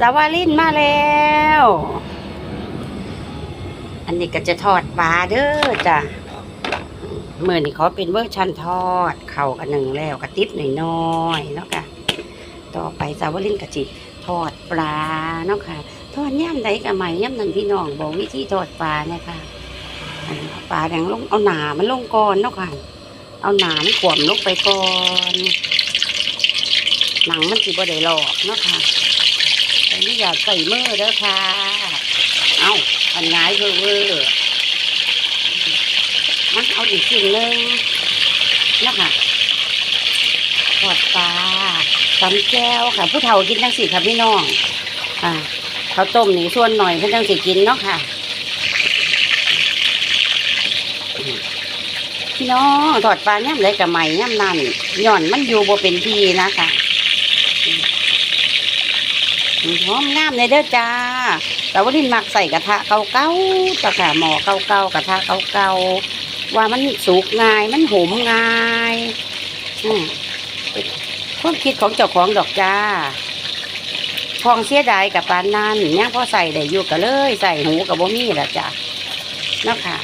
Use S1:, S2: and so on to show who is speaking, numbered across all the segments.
S1: สาวาลินมาแล้ว อันนี้ก็จะทอดปลาเด้อจ้ะเมื่อนี้ขอเป็นเวอร์ชันทอด เข่ากันหนึ่งแล้วกระติบหน่อยน้อยๆเนาะค่ะ ต่อไปสาวลินกะจิทอดปลาเนาะค่ะ ทอดย่ำใดกับใหม่ย่ำนั้นพี่น้องบอกวิธีทอดปลาเนี่ยค่ะปลาแดงลงเอาหนามันลงก่อนเนาะค่ะ เอาหนามันขวมลงไปก่อน หนังมันสิบ่ได้หลอกเนาะค่ะ แต่นี่อยากใส่มือเด้อค่ะ เอาอันง่ายเวอร์เวอร์มันเอาอีกสิ่งหนึ่งนะค่ะทอดปลาตำแก้วค่ะ ผู้เฒ่ากินทั้งสี่ค่ะพี่น้อง อ่าข้าวต้มนี่ส่วนหน่อยเพิ่นจังสิกินเนาะค่ะ พี่น้องทอดปลาย่ำไรกับใหม่ย่ำนั่นย่อนมันอยู่บ่เป็นที่นะคะ หอมงามเลยเด้อจ้าแต่ว่าที่มักใส่กระทะเก่าๆตะค่ะหม้อเก่าๆกระทะเก่าๆว่ามันสุกง่าย มันหอมง่ายอืมความคิดของเจ้าของดอกจ้าพองเสียดายกับปานนั้นยังพอใส่ได้อยู่ก็เลย ใส่หูกับบ่มีละจ้ะนาะคะ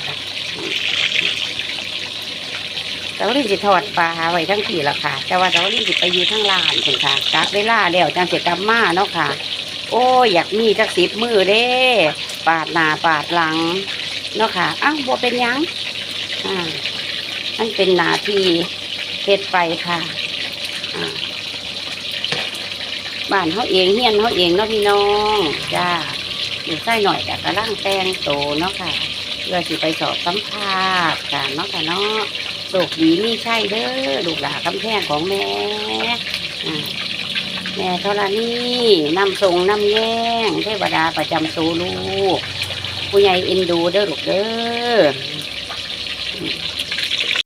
S1: สาวลินสิทอดปลาไว้ทั้งทีละค่ะ แต่ว่าสาวลินสิไปอยู่ทั้งลานคุณค่ะกะเวลาเดี๋ยวจังเสร็จกลับมาเนาะค่ะ โอ้อยากมีจักสิบมือเด้ปาดหน้าปาดหลังเนาะค่ะอ้าวบัเป็นยังอ่ามันเป็นหนาทีเฮ็ดไปค่ะอ่าบ้านเขาเองเฮียนเขาเองเนาะพี่น้องจ้าอยู่ใส่หน่อยแต่กระล่างแตงโตเนาะค่ะเพื่อสิไปสอบสัมภาษณ์กันเนาะค่ะเนาะ โชคดีนี่ใช่เด้อลูกหลานคำแพงของแม่อ่าแม่ธรณีนำทรงนำแย่งเทวดาประจำโซลูกผู้ใหญ่เอ็นดูเด้อลูกเด้อ